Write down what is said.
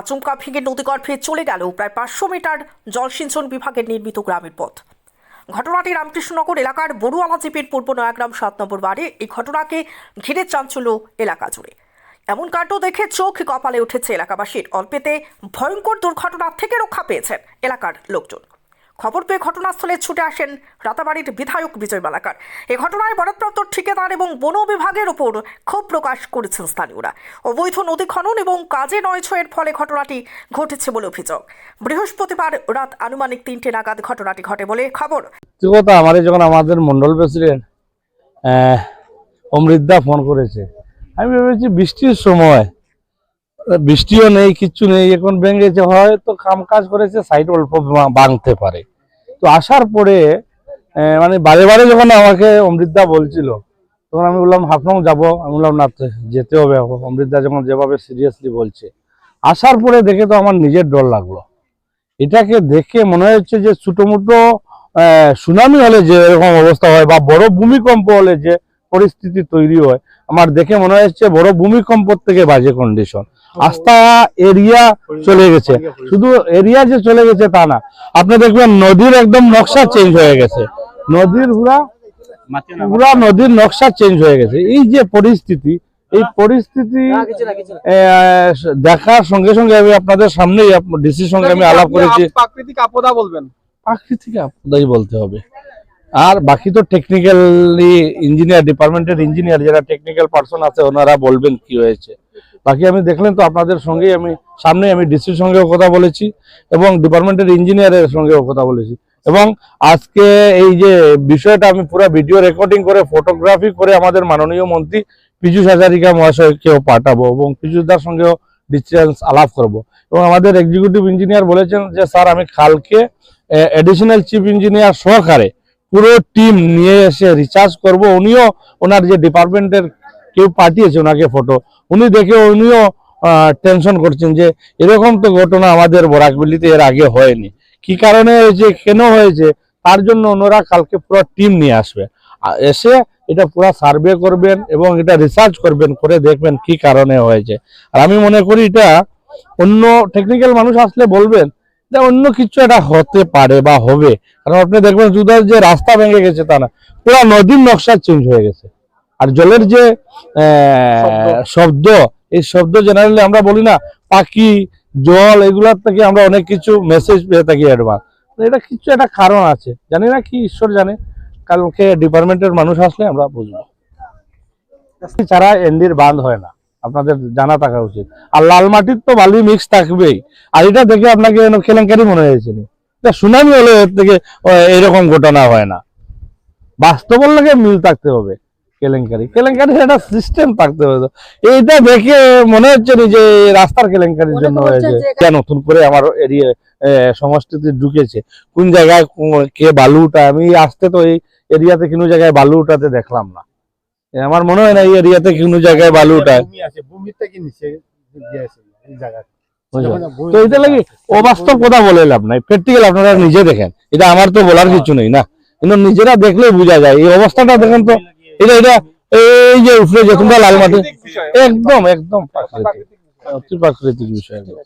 আচমকা ভেঙে নদীগর্ভে চলে গেল প্রায় পাঁচশো মিটার জলসিঞ্চন বিভাগের নির্মিত গ্রামের পথ। ঘটনাটি রামকৃষ্ণনগর এলাকার বড়ুয়ালা জিপির পূর্ব নয়াগ্রাম সাত নম্বর বাড়ি এই ঘটনাকে ঘিরে চাঞ্চল্য এলাকা জুড়ে। এমন কাণ্ড দেখে চোখ কপালে উঠেছে এলাকাবাসীর। অল্পেতে ভয়ঙ্কর দুর্ঘটনা থেকে রক্ষা পেয়েছেন এলাকার লোকজন। খবর পেয়ে ঘটনাস্থলে ছুটে আসেন রাতাবাড়ির বিধায়ক বিজয় মালাকার এ ঘটনায় ভারতপ্রাপ্ত ঠিকাদার এবং বন বিভাগের ওপর ক্ষোভ প্রকাশ করেছেন স্থানীয়রা। অবৈধ নদী খনন এবং কাজে নয় নয়ছয়ের ফলে ঘটনাটি ঘটেছে বলে অভিযোগ। বৃহস্পতিবার রাত আনুমানিক তিনটে নাগাদ ঘটনাটি ঘটে বলে খবর। কথা আমারে যখন আমাদের মন্ডল প্রেসিডেন্ট অমৃতদা ফোন করেছে, আমি ভেবেছি বৃষ্টির সময় বৃষ্টিও নেই, কিচ্ছু নেই, এখন ভেঙেছে হয়তো কাম কাজ করেছে সাইড অল্প ভাঙতে পারে। তো আসার পরে মানে বারে বারে যখন আমাকে অমৃতদা বলছিল, তখন আমি বললাম, হাফলং যাব। আমি বললাম, না যেতে হবে। অমৃতদা যখন যেভাবে সিরিয়াসলি বলছে। আসার পরে দেখে তো আমার নিজের ডর লাগল। এটাকে দেখে মনে হচ্ছে যে ছোটো মোটো সুনামি হলে যে এরকম অবস্থা হয়, বা বড় ভূমিকম্প হলে যে পরিস্থিতি তৈরি হয়, আমার দেখে মনে হচ্ছে বড় ভূমিকম্প থেকে বাজে কন্ডিশন আস্থা এরিয়া চলে গেছে। শুধু এরিয়া যে চলে গেছে তা না আপনি দেখবেন নদীর একদম নকশা চেঞ্জ হয়ে গেছে। নদীর পুরা পুরা নদীর নকশা চেঞ্জ হয়ে গেছে। এই যে পরিস্থিতি এই পরিস্থিতি আহ, দেখার সঙ্গে সঙ্গে আমি আপনাদের সামনেই ডিসির সঙ্গে আমি আলাপ করেছি। প্রাকৃতিক আপদা বলবেন। প্রাকৃতিক আপদাই বলতে হবে। আর বাকি তো টেকনিক্যালি ইঞ্জিনিয়ার ডিপার্টমেন্টের ইঞ্জিনিয়ার যারা টেকনিক্যাল পার্সন আছে ওনারা বলবেন কি হয়েছে। বাকি আমি দেখলেন তো আপনাদের সঙ্গেই আমি সামনে আমি ডিসির সঙ্গেও কথা বলেছি এবং ডিপার্টমেন্টের ইঞ্জিনিয়ারের সঙ্গেও কথা বলেছি। এবং আজকে এই যে বিষয়টা আমি পুরো ভিডিও রেকর্ডিং করে ফটোগ্রাফি করে আমাদের মাননীয় মন্ত্রী পীযুষ হাজারিকা মহাশয়কেও পাঠাবো এবং পীযুষদার সঙ্গেও ডিটেলস আলাপ করব। এবং আমাদের এক্সিকিউটিভ ইঞ্জিনিয়ার বলেছেন যে, স্যার, আমি কালকে এডিশনাল চিফ ইঞ্জিনিয়ার সহকারে পুরো টিম নিয়ে এসে রিচার্জ করব। উনিও ওনার যে ডিপার্টমেন্টের কেউ পাঠিয়েছে ওনাকে ফটো উনি দেখে উনিও টেনশন করছেন যে এরকম তো ঘটনা আমাদের বরাকবিলিতে এর আগে হয়নি। কি কারণে হয়েছে, কেন হয়েছে, তার জন্য ওনারা কালকে পুরো টিম নিয়ে আসবে। এসে এটা পুরো সার্ভে করবেন এবং এটা রিসার্চ করবেন, করে দেখবেন কি কারণে হয়েছে। আর আমি মনে করি এটা অন্য টেকনিক্যাল মানুষ আসলে বলবেন যে অন্য কিছু এটা হতে পারে বা হবে। কারণ আপনি দেখবেন শুধু যে রাস্তা ভেঙে গেছে তা না, পুরো নদীর নকশা চেঞ্জ হয়ে গেছে। আর জলের যে শব্দ। এই শব্দ জেনারেলি আমরা বলি না পাখি জল এগুলার থেকে আমরা অনেক কিছু মেসেজ পেয়ে থাকি অ্যাডভান্স এটা কিছু একটা কারণ আছে। জানি না কি ঈশ্বর জানে কালকে ডিপার্টমেন্টের মানুষ আসলে আমরা বুঝব। ছাড়া এন্ডির বাঁধ হয় না আপনাদের জানা থাকা উচিত। আর লাল মাটির তো বালি মিক্স থাকবেই। আর এটা দেখে আপনাকে কেলেঙ্কারি মনে হয়েছিল সুনামি হলে এর থেকে এরকম ঘটনা হয় না। বাস্তবর লাগে মিল থাকতে হবে। কেলেঙ্কারি। কেলেঙ্কারি একটা সিস্টেম থাকতে হবে তো। এইটা দেখে মনে হচ্ছে না যে রাস্তার কেলেঙ্কারির জন্য হয়েছে। যা নতুন করে আমার এরিয়া সমষ্টিতে ঢুকেছে। কোন জায়গায় কে বালু উঠায় আমি আসতে তো এই এরিয়াতে কোনো জায়গায় বালু উঠাতে দেখলাম না। আমার মনে হয় না এই এরিয়াতে কোনো জায়গায় বালু উঠায়। ভূমি আছে ভূমির থেকে নিচে দিয়েছে এই জায়গা। তো এটা লাগি অবাস্তব কথা বলে লাভ নাই। প্র্যাকটিক্যাল আপনারা নিজে দেখেন। এটা আমার তো বলার কিছু নেই না। কিন্তু নিজেরা দেখলেই বোঝা যায়। এই অবস্থাটা দেখেন তো এটা এটা এই যে উপরে যে তোমরা লাল মাটি একদম একদম। প্রাকৃতিক বিষয় একদম।